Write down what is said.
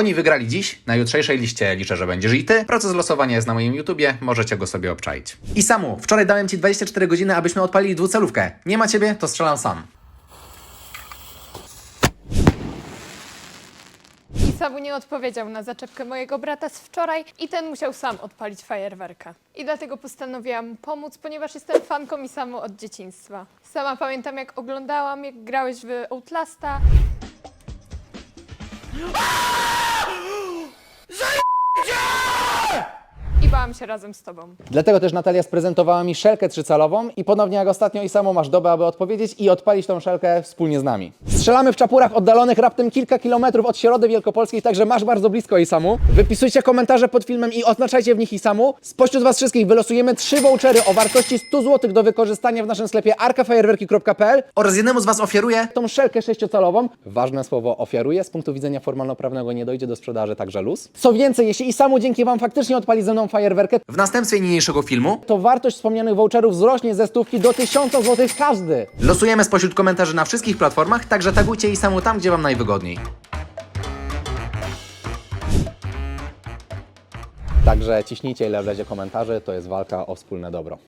Oni wygrali dziś, na jutrzejszej liście liczę, że będziesz i ty. Proces losowania jest na moim YouTubie, możecie go sobie obczaić. I Samu, wczoraj dałem ci 24 godziny, abyśmy odpalili dwucelówkę. Nie ma ciebie, to strzelam sam. Samu nie odpowiedział na zaczepkę mojego brata z wczoraj i ten musiał sam odpalić fajerwerka. I dlatego postanowiłam pomóc, ponieważ jestem fanką i Samu od dzieciństwa. Sama pamiętam jak oglądałam, jak grałeś w Outlasta. Się razem z tobą. Dlatego też Natalia sprezentowała mi szelkę trzycalową i ponownie jak ostatnio i samo masz dobę, aby odpowiedzieć i odpalić tą szelkę wspólnie z nami. Strzelamy w czapurach oddalonych raptem kilka kilometrów od środy wielkopolskiej, także masz bardzo blisko Isamu. Wypisujcie komentarze pod filmem i oznaczajcie w nich Isamu. Spośród Was wszystkich wylosujemy trzy vouchery o wartości 100 zł do wykorzystania w naszym sklepie arkafajerwerki.pl Oraz jednemu z was ofiaruję tą szelkę sześciocalową. Ważne słowo ofiaruję, z punktu widzenia formalno-prawnego nie dojdzie do sprzedaży, także luz. Co więcej, jeśli Isamu dzięki Wam faktycznie odpali ze mną fajerwerkę, w następstwie niniejszego filmu. to wartość wspomnianych voucherów wzrośnie ze stówki do 1000 zł każdy. Losujemy spośród komentarzy na wszystkich platformach, także tagujcie i Samu tam, gdzie wam najwygodniej. Także ciśnijcie ile wlezie komentarzy, to jest walka o wspólne dobro.